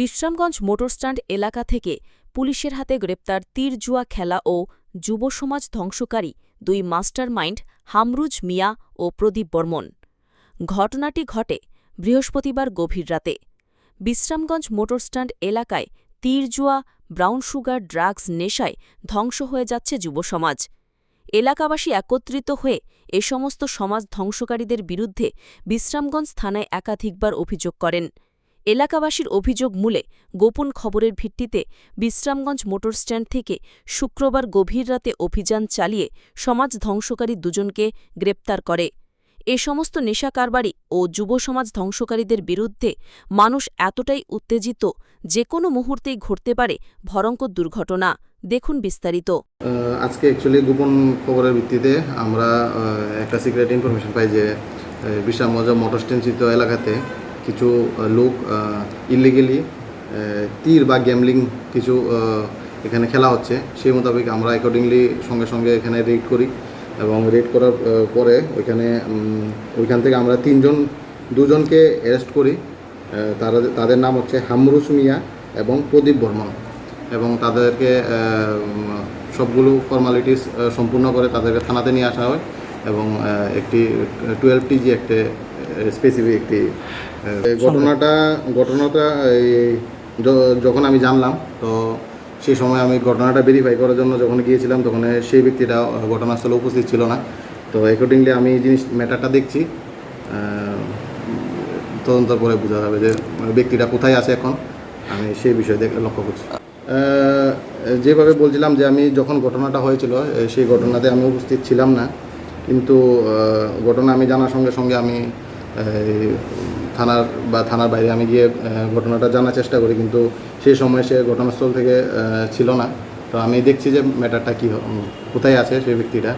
Bishramganj motor stand এলাকা থেকে পুলিশের হাতে গ্রেপ্তার তীরজুয়া খেলা ও যুব সমাজ ধ্বংসকারী দুই মাস্টার মাইন্ড হামরুজ মিয়া ও প্রদীপ বর্মন। ঘটনাটি ঘটে বৃহস্পতিবার গভীর রাতে। বিশ্রামগঞ্জ মোটরস্ট্যান্ড এলাকায় তীরজুয়া ব্রাউন সুগার, ড্রাগস নেশায় ধ্বংস হয়ে যাচ্ছে যুবসমাজ এলাকাবাসী একত্রিত হয়ে এ সমস্ত সমাজ ধ্বংসকারীদের বিরুদ্ধে বিশ্রামগঞ্জ থানায় একাধিকবার অভিযোগ করেন। এলাকাবাসীর অভিযোগ মূলে গোপন খবরের ভিত্তিতে বিশ্রামগঞ্জ মোটর স্ট্যান্ড থেকে শুক্রবার গভীর রাতে অভিযান চালিয়ে সমাজ ধ্বংসকারী দুজনকে গ্রেপ্তার করে। এ সমস্ত নেশা কারবারি ও যুব সমাজ ধ্বংসকারীদের বিরুদ্ধে মানুষ এতটাই উত্তেজিত যে কোনো মুহূর্তেই ঘটতে পারে ভয়ঙ্কর দুর্ঘটনা। দেখুন বিস্তারিত। আজকে অ্যাকচুয়ালি গোপন খবরের ভিত্তিতে আমরা একটা সিক্রেট ইনফরমেশন পাই যে বিশ্রামগঞ্জ মোটর স্ট্যান্ডস্থিত এলাকাতে কিছু লোক ইলিগেলি তীর বা গ্যামলিং কিছু এখানে খেলা হচ্ছে। সেই মোতাবেক আমরা অ্যাকর্ডিংলি সঙ্গে সঙ্গে এখানে রেড করি এবং রেড করার পরে ওইখানে ওইখান থেকে আমরা তিনজন, দুজনকে অ্যারেস্ট করি। তারা, তাদের নাম হচ্ছে হামরুস মিয়া এবং প্রদীপ বর্মন এবং তাদেরকে সবগুলো ফর্মালিটিস সম্পূর্ণ করে তাদেরকে থানাতে নিয়ে আসা হয় এবং একটি টুয়েলভ টিজি একটি স্পেসিফিক একটি ঘটনাটা ঘটনাটা এই যখন আমি জানলাম, তো সেই সময় আমি ঘটনাটা ভেরিফাই করার জন্য যখন গিয়েছিলাম, তখন সেই ব্যক্তিটা ঘটনাস্থলে উপস্থিত ছিল না। তো অ্যাকর্ডিংলি আমি জিনিস ম্যাটারটা দেখছি। তদন্ত করে বোঝা যাবে যে ব্যক্তিটা কোথায় আছে এখন। আমি সেই বিষয়ে দেখ- লক্ষ্য করছি। যেভাবে বলছিলাম যে আমি যখন ঘটনাটা হয়েছিল সেই ঘটনাতে আমি উপস্থিত ছিলাম না। কিন্তু ঘটনা আমি জানার সঙ্গে সঙ্গে আমি থানার বা থানার বাইরে আমি গিয়ে ঘটনাটা জানার চেষ্টা করি, কিন্তু সেই সময় সে ঘটনাস্থল থেকে ছিল না। তো আমি দেখছি যে ম্যাটারটা কী কোথায় আছে সেই ব্যক্তিটা।